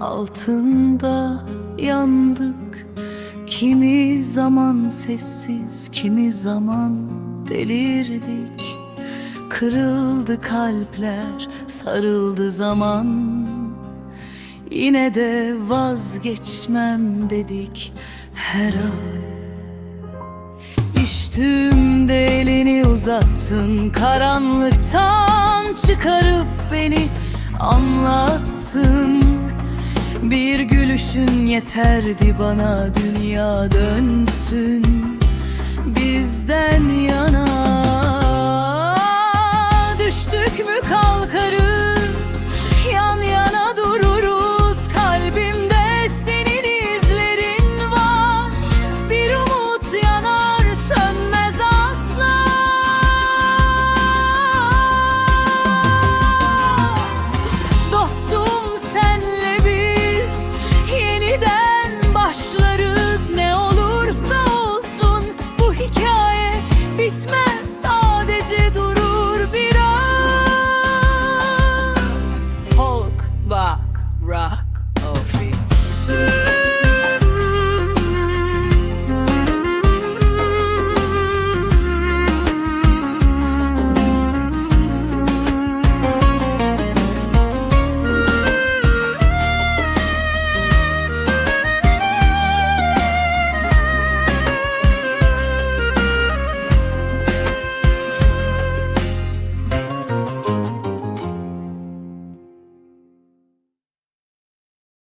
altında yandık. Kimi zaman sessiz, kimi zaman delirdik. Kırıldı kalpler, sarıldı zaman. Yine de vazgeçmem dedik her an. Düştüğümde elini uzattın Karanlıktan çıkarıp beni anlattın. Bir gülüşün yeterdi bana dünya dönsün. Bizden